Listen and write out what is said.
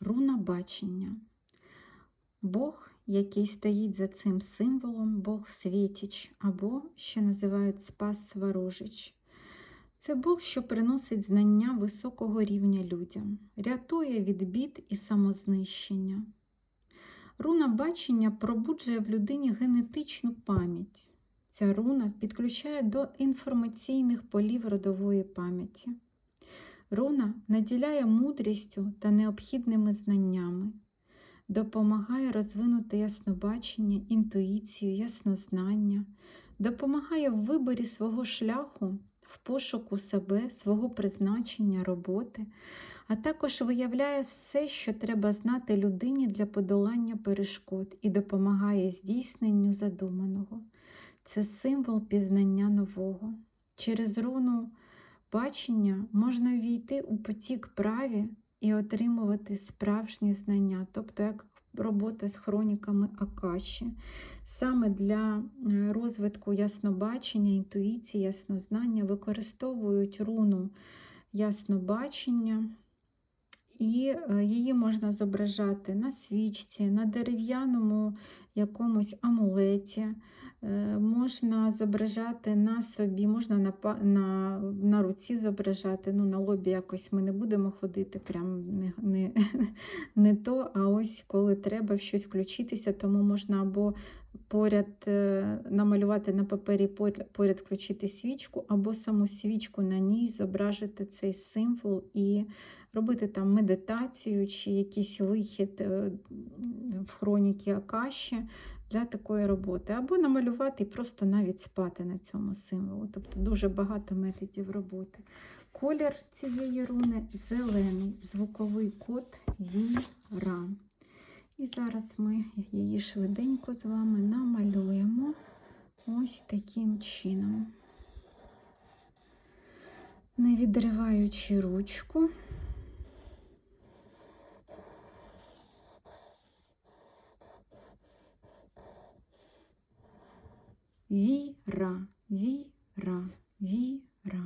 руна бачення. Бог, який стоїть за цим символом, Бог Світіч, або, що називають Спас Сварожич. Це Бог, що приносить знання високого рівня людям, рятує від бід і самознищення. Руна бачення пробуджує в людині генетичну пам'ять. Ця руна підключає до інформаційних полів родової пам'яті. Руна наділяє мудрістю та необхідними знаннями, допомагає розвинути яснобачення, інтуїцію, яснознання, допомагає в виборі свого шляху, в пошуку себе, свого призначення, роботи, а також виявляє все, що треба знати людині для подолання перешкод і допомагає здійсненню задуманого. Це символ пізнання нового. Через руну бачення можна ввійти у потік праві і отримувати справжні знання, тобто як робота з хроніками Акаші. Саме для е, розвитку яснобачення, інтуїції, яснознання використовують руну яснобачення. І е, її можна зображати на свічці, на дерев'яному якомусь амулеті, е, можна зображати на собі, можна на, на, на руці зображати. Ну, на лобі якось ми не будемо ходити, прям не, не, не то, а ось коли треба в щось включитися, тому можна або поряд е, намалювати на папері, поряд, включити свічку, або саму свічку на ній зображити цей символ і робити там медитацію чи якийсь вихід е, в хроніки Акаші для такої роботи. Або намалювати і просто навіть спати на цьому символу. Тобто дуже багато методів роботи. Колір цієї руни зелений, звуковий код Віра. І зараз ми її швиденько з вами намалюємо ось таким чином. Не відриваючи ручку. віра, віра, віра.